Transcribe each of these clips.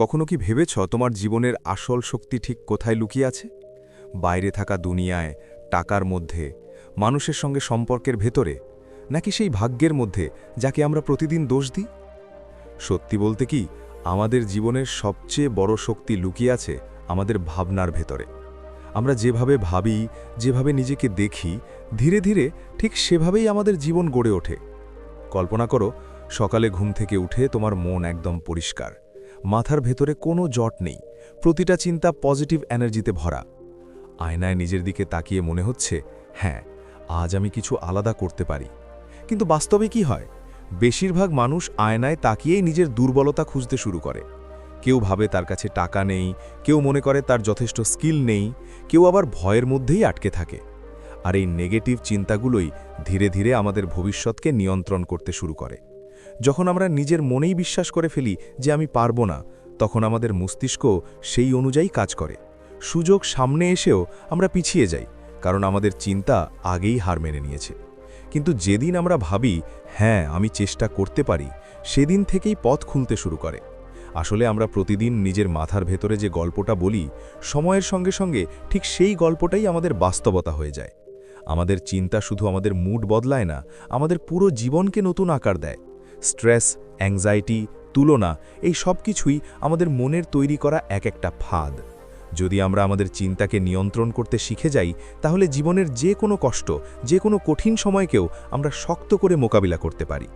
কখনো কি ভেবেছ তোমার জীবনের আসল শক্তি ঠিক কোথায় লুকিয়ে আছে? বাইরে থাকা দুনিয়ায়, টাকার মধ্যে, মানুষের সঙ্গে সম্পর্কের ভেতরে, নাকি সেই ভাগ্যের মধ্যে যাকে আমরা প্রতিদিন দোষ দিই? সত্যি বলতে কি, আমাদের জীবনের সবচেয়ে বড় শক্তি লুকিয়ে আছে আমাদের ভাবনার ভেতরে। আমরা যেভাবে ভাবি, যেভাবে নিজেকে দেখি, ধীরে ধীরে ঠিক সেভাবেই আমাদের জীবন গড়ে ওঠে। কল্পনা করো, সকালে ঘুম থেকে উঠে তোমার মন একদম পরিষ্কার। মাথার ভেতরে কোনো জট নেই। প্রতিটা চিন্তা পজিটিভ এনার্জিতে ভরা। আয়নায় নিজের দিকে তাকিয়ে মনে হচ্ছে হ্যাঁ আজ আমি কিছু আলাদা করতে পারি। কিন্তু বাস্তবে কি হয়? বেশিরভাগ মানুষ আয়নায় তাকিয়েই নিজের দুর্বলতা খুঁজতে শুরু করে। কেউ ভাবে তার কাছে টাকা নেই, কেউ মনে করে তার যথেষ্ট স্কিল নেই, কেউ আবার ভয়ের মধ্যেই আটকে থাকে। আর এই নেগেটিভ চিন্তাগুলোই ধীরে ধীরে আমাদের ভবিষ্যৎকে নিয়ন্ত্রণ করতে শুরু করে। যখন আমরা নিজের মনেই বিশ্বাস করে ফেলি যে আমি পারব না, তখন আমাদের মস্তিষ্ক সেই অনুযায়ী কাজ করে। সুযোগ সামনে এসেও আমরা পিছিয়ে যাই, কারণ আমাদের চিন্তা আগেই হার মেনে নিয়েছে। কিন্তু যেদিন আমরা ভাবি হ্যাঁ আমি চেষ্টা করতে পারি, সেদিন থেকেই পথ খুলতে শুরু করে। আসলে আমরা প্রতিদিন নিজের মাথার ভেতরে যে গল্পটা বলি, সময়ের সঙ্গে সঙ্গে ঠিক সেই গল্পটাই আমাদের বাস্তবতা হয়ে যায়। আমাদের চিন্তা শুধু আমাদের মুড বদলায় না, আমাদের পুরো জীবনকে নতুন আকার দেয়। স্ট্রেস, অ্যাংজাইটি, তুলনা, এই সব কিছুই আমাদের মনের তৈরি করা এক একটা ফাঁদ। যদি আমরা আমাদের চিন্তাকে নিয়ন্ত্রণ করতে শিখে যাই, তাহলে জীবনের যে কোনো কষ্ট, যে কোনো কঠিন সময়কেও আমরা শক্ত করে মোকাবিলা করতে পারি।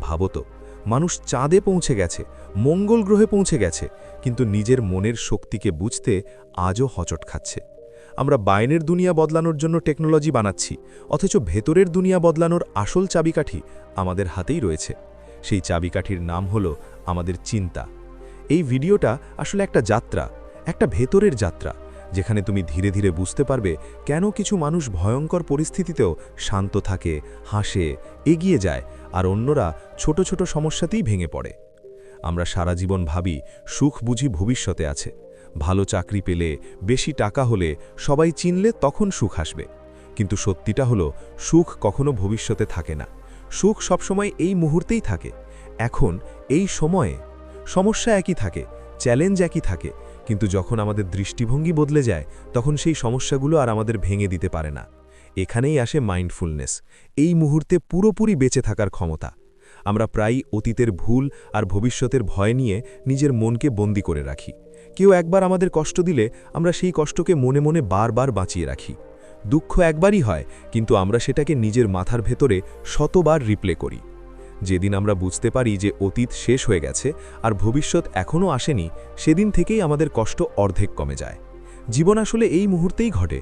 ভাবত মানুষ চাঁদে পৌঁছে গেছে, মঙ্গল গ্রহে পৌঁছে গেছে, কিন্তু নিজের মনের শক্তিকে বুঝতে আজও হচট খাচ্ছে। আমরা বাইনের দুনিয়া বদলানোর জন্য টেকনোলজি বানাচ্ছি, অথচ ভেতরের দুনিয়া বদলানোর আসল চাবিকাঠি আমাদের হাতেই রয়েছে। সেই চাবিকাঠির নাম হল আমাদের চিন্তা। এই ভিডিওটা আসলে একটা যাত্রা, একটা ভেতরের যাত্রা, যেখানে তুমি ধীরে ধীরে বুঝতে পারবে কেন কিছু মানুষ ভয়ঙ্কর পরিস্থিতিতেও শান্ত থাকে, হাসে, এগিয়ে যায়, আর অন্যরা ছোট ছোট সমস্যাতেই ভেঙে পড়ে। আমরা সারা জীবন ভাবি, সুখ বুঝি ভবিষ্যতে আছে। ভালো চাকরি পেলে বেশি টাকা হলে সবাই চিনলে তখন সুখ আসবে। কিন্তু সত্যিটা হলো, সুখ কখনো ভবিষ্যতে থাকে না। সুখ সবসময় এই মুহূর্তেই থাকে। এখন এই সময়ে সমস্যা একই থাকে, চ্যালেঞ্জ একই থাকে, কিন্তু যখন আমাদের দৃষ্টিভঙ্গি বদলে যায়, তখন সেই সমস্যাগুলো আর আমাদের ভেঙে দিতে পারে না। এখানেই আসে মাইন্ডফুলনেস এই মুহূর্তে পুরোপুরি বেঁচে থাকার ক্ষমতা। আমরা প্রায়ই অতীতের ভুল আর ভবিষ্যতের ভয় নিয়ে নিজের মনকে বন্দি করে রাখি। কেউ একবার আমাদের কষ্ট দিলে আমরা সেই কষ্টকে মনে মনে বারবার বাঁচিয়ে রাখি। দুঃখ একবারই হয়, কিন্তু আমরা সেটাকে নিজের মাথার ভেতরে শতবার রিপ্লে করি। যেদিন আমরা বুঝতে পারি যে অতীত শেষ হয়ে গেছে আর ভবিষ্যৎ এখনও আসেনি, সেদিন থেকেই আমাদের কষ্ট অর্ধেক কমে যায়। জীবন আসলে এই মুহূর্তেই ঘটে।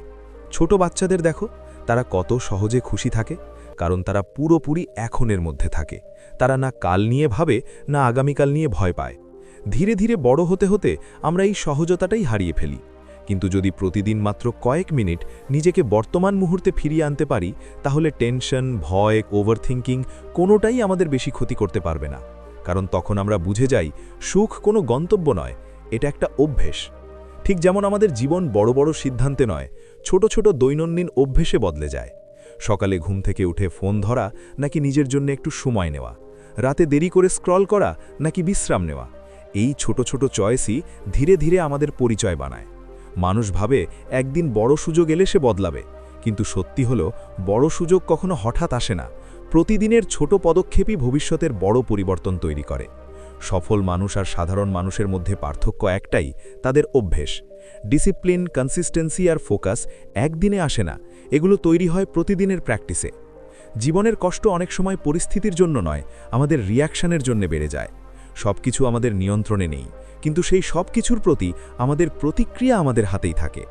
ছোট বাচ্চাদের দেখো, তারা কত সহজে খুশি থাকে, কারণ তারা পুরোপুরি এখনের মধ্যে থাকে। তারা না কাল নিয়ে ভাবে, না আগামীকাল নিয়ে ভয় পায়। ধীরে ধীরে বড় হতে হতে আমরা এই সহজতাটাই হারিয়ে ফেলি। কিন্তু যদি প্রতিদিন মাত্র কয়েক মিনিট নিজেকে বর্তমান মুহূর্তে ফিরিয়ে আনতে পারি, তাহলে টেনশন, ভয় ওভারথিঙ্কিং কোনোটাই আমাদের বেশি ক্ষতি করতে পারবে না। কারণ তখন আমরা বুঝে যাই, সুখ কোনো গন্তব্য নয়, এটা একটা অভ্যেস। ঠিক যেমন আমাদের জীবন বড় বড় সিদ্ধান্তে নয়, ছোট ছোট দৈনন্দিন অভ্যেসে বদলে যায়। সকালে ঘুম থেকে উঠে ফোন ধরা নাকি নিজের জন্য একটু সময় নেওয়া, রাতে দেরি করে স্ক্রল করা নাকি বিশ্রাম নেওয়া এই ছোট ছোট চয়েসই ধীরে ধীরে আমাদের পরিচয় বানায়। মানুষ ভাবে একদিন বড় সুযোগ এলে সে বদলাবে, কিন্তু সত্যি হলো বড় সুযোগ কখনো হঠাৎ আসে না। প্রতিদিনের ছোট পদক্ষেপই ভবিষ্যতের বড় পরিবর্তন তৈরি করে। সফল মানুষ আর সাধারণ মানুষের মধ্যে পার্থক্য একটাই, তাদের অভ্যেস। ডিসিপ্লিন কনসিস্টেন্সি আর ফোকাস একদিনে আসে না, এগুলো তৈরি হয় প্রতিদিনের প্র্যাকটিসে। জীবনের কষ্ট অনেক সময় পরিস্থিতির জন্য নয়, আমাদের রিয়াকশনের জন্য বেড়ে যায়। সব কিছু আমাদের নিয়ন্ত্রণে নেই, কিন্তু সেই সব কিছুর প্রতি আমাদের প্রতিক্রিয়া আমাদের হাতেই থাকে।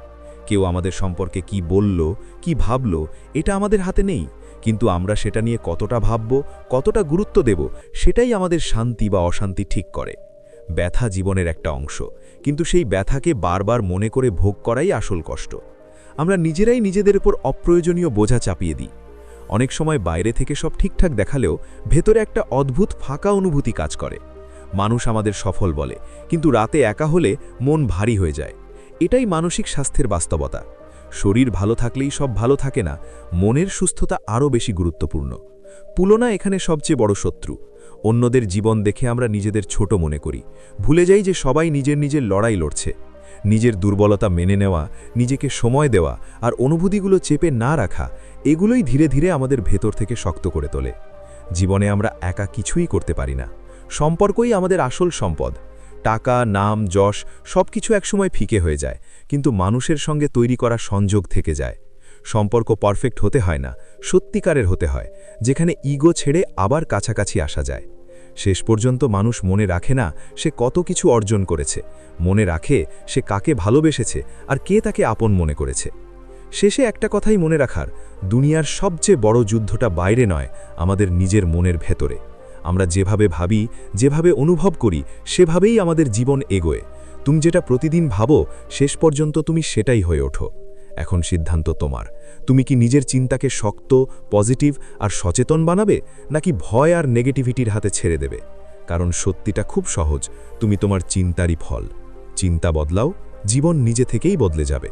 কেউ আমাদের সম্পর্কে কি বলল, কি ভাবল, এটা আমাদের হাতে নেই, কিন্তু আমরা সেটা নিয়ে কতটা ভাবব, কতটা গুরুত্ব দেব, সেটাই আমাদের শান্তি বা অশান্তি ঠিক করে। ব্যথা জীবনের একটা অংশ, কিন্তু সেই ব্যথাকে বারবার মনে করে ভোগ করাই আসল কষ্ট। আমরা নিজেরাই নিজেদের উপর অপ্রয়োজনীয় বোঝা চাপিয়ে দিই। অনেক সময় বাইরে থেকে সব ঠিকঠাক দেখালেও ভেতরে একটা অদ্ভুত ফাঁকা অনুভূতি কাজ করে। মানুষ আমাদের সফল বলে, কিন্তু রাতে একা হলে মন ভারী হয়ে যায়। এটাই মানসিক স্বাস্থ্যের বাস্তবতা। শরীর ভালো থাকলেই সব ভালো থাকে না, মনের সুস্থতা আরও বেশি গুরুত্বপূর্ণ। পুলনা এখানে সবচেয়ে বড় শত্রু। অন্যদের জীবন দেখে আমরা নিজেদের ছোট মনে করি। ভুলে যাই যে সবাই নিজের নিজের লড়াই লড়ছে। নিজের দুর্বলতা মেনে নেওয়া, নিজেকে সময় দেওয়া আর অনুভূতিগুলো চেপে না রাখা, এগুলোই ধীরে ধীরে আমাদের ভেতর থেকে শক্ত করে তোলে। জীবনে আমরা একা কিছুই করতে পারি না। সম্পর্কই আমাদের আসল সম্পদ। টাকা, নাম, যশ সব কিছু একসময় ফিকে হয়ে যায়, কিন্তু মানুষের সঙ্গে তৈরি করা সংযোগ থেকে যায়। সম্পর্ক পারফেক্ট হতে হয় না, সত্যিকারের হতে হয়, যেখানে ইগো ছেড়ে আবার কাছাকাছি আসা যায়। শেষ পর্যন্ত মানুষ মনে রাখে না, সে কত কিছু অর্জন করেছে, মনে রাখে সে কাকে ভালোবেসেছে আর কে তাকে আপন মনে করেছে। শেষে একটা কথাই মনে রাখার, দুনিয়ার সবচেয়ে বড় যুদ্ধটা বাইরে নয়, আমাদের নিজের মনের ভেতরে। আমরা যেভাবে ভাবি, যেভাবে অনুভব করি, সেভাবেই আমাদের জীবন এগোয়। তুমি যেটা প্রতিদিন ভাবো, শেষ পর্যন্ত তুমি সেটাই হয়ে ওঠো। এখন সিদ্ধান্ত তোমার। তুমি কি নিজের চিন্তাকে শক্ত, পজিটিভ আর সচেতন বানাবে, নাকি ভয় আর নেগেটিভিটির হাতে ছেড়ে দেবে? কারণ সত্যিটা খুব সহজ, তুমি তোমার চিন্তারই ফল। চিন্তা বদলাও, জীবন নিজে থেকেই বদলে যাবে।